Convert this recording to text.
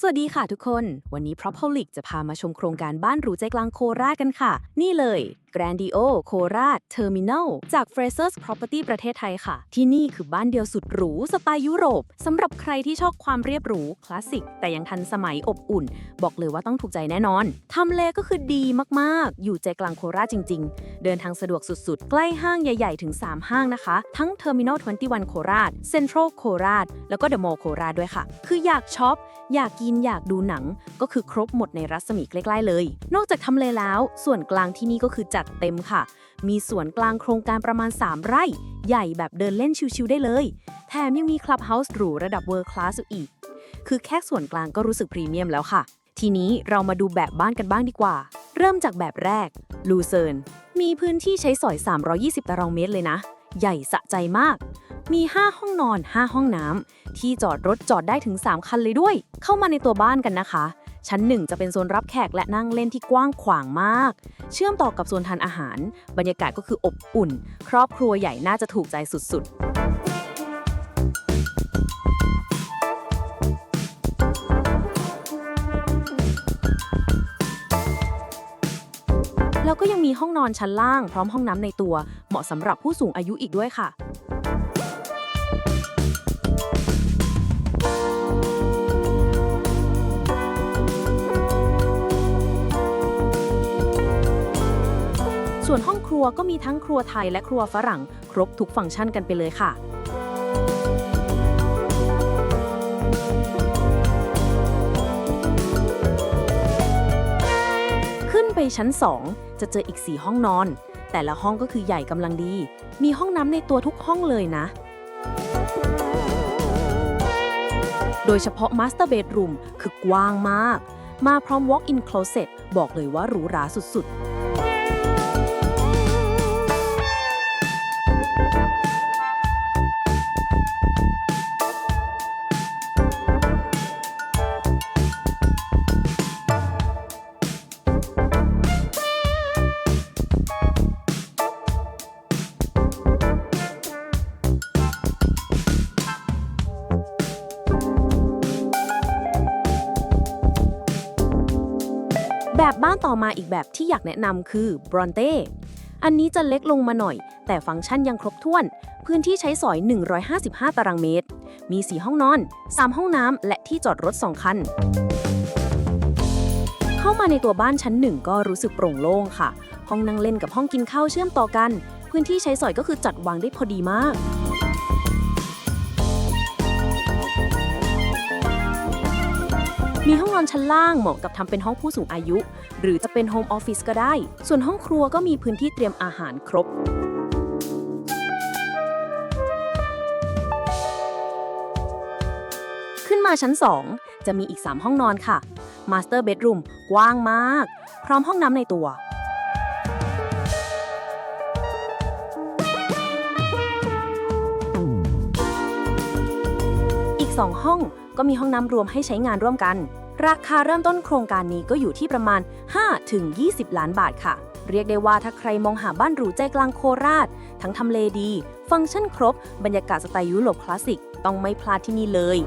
สวัสดีค่ะทุกคน วันนี้ Propolic จะพามาชมโครงการบ้านหรูใจกลางโคราชกันค่ะ นี่เลย Grandio โคราช Terminal จาก Frasers Property ประเทศไทยค่ะ ที่นี่คือบ้านเดียวสุดหรูสไตล์ยุโรปสำหรับใครที่ชอบความเรียบหรูคลาสสิก แต่ยังทันสมัยอบอุ่น บอกเลยว่าต้องถูกใจแน่นอนทำเลก็คือดีมากๆ อยู่ใจกลางโคราชจริง ๆ เดินทางสะดวกสุดๆ ใกล้ห้างใหญ่ ๆ ถึง 3 ห้างนะคะ ทั้ง Terminal 21 โคราช Central โคราช แล้วก็ The Mall โคราชด้วยค่ะ คืออยากช็อป อยากกินอยากดูหนัง ก็คือครบหมดในรัศมีใกล้ ๆ เลย นอกจากทำเลแล้ว ส่วนกลางที่นี่ก็คือจัดเต็มค่ะ มีสวนกลางโครงการประมาณ 3 ไร่ ใหญ่แบบเดินเล่นชิวๆได้เลย แถมยังมีคลับเฮาส์หรูระดับเวิร์คลาสอีก คือแค่ส่วนกลางก็รู้สึกพรีเมียมแล้วค่ะ ทีนี้เรามาดูแบบบ้านกันบ้างดีกว่า เริ่มจากแบบแรก ลูเซิร์น มีพื้นที่ใช้สอย 320 ตารางเมตรเลยนะ ใหญ่สะใจมากมี 5 ห้องนอน 5 ห้องน้ำ ที่จอดรถจอดได้ถึง 3 คันเลยด้วย เข้ามาในตัวบ้านกันนะคะ ชั้น 1 จะเป็นโซนรับแขกและนั่งเล่นที่กว้างขวางมาก เชื่อมต่อกับโซนทานอาหาร บรรยากาศก็คืออบอุ่น ครอบครัวใหญ่น่าจะถูกใจสุดๆแล้วก็ยังมีห้องนอนชั้นล่างพร้อมห้องน้ำในตัว เหมาะสำหรับผู้สูงอายุอีกด้วยค่ะ รัวก็มีทั้งครัวไทยและครัวฝรั่ง ครบทุกฟังก์ชันกันไปเลยค่ะขึ้นไปชั้น 2 จะเจออีก 4 ห้องนอน แต่ละห้องก็คือใหญ่กำลังดี มีห้องน้ำในตัวทุกห้องเลยนะ โดยเฉพาะ Master Bedroom คือกว้างมาก มาพร้อม Walk-in Closet บอกเลยว่าหรูหราสุดๆ แบบบ้านต่อมาอีกแบบที่อยากแนะนำคือบรอนเต้อันนี้จะเล็กลงมาหน่อย แต่ฟังก์ชันยังครบถ้วน พื้นที่ใช้สอย 155 ตารางเมตร มี 4 ห้องนอน 3 ห้องน้ำและที่จอดรถ 2 คัน เข้ามาในตัวบ้านชั้น 1 ก็รู้สึกโปร่งโล่งค่ะ ห้องนั่งเล่นกับห้องกินข้าวเชื่อมต่อกัน พื้นที่ใช้สอยก็คือจัดวางได้พอดีมาก มีห้องนอนชั้นล่างเหมาะกับทำเป็นห้องผู้สูงอายุ หรือจะเป็นโฮมออฟฟิศก็ได้ ส่วนห้องครัวก็มีพื้นที่เตรียมอาหารครบขึ้นมาชั้น 2 จะมีอีก 3 ห้องนอนค่ะ Master Bedroom กว้างมาก พร้อมห้องน้ำในตัว 2 ห้อง ก็มีห้องน้ำรวมให้ใช้งานร่วมกัน ราคาเริ่มต้นโครงการนี้ก็อยู่ที่ประมาณ 5-20 ล้านบาทค่ะ เรียกได้ว่าถ้าใครมองหาบ้านหรูใจกลางโคราช ทั้งทำเลดี ฟังก์ชันครบ บรรยากาศสไตล์ยุโรปคลาสสิก ต้องไม่พลาดที่นี่เลย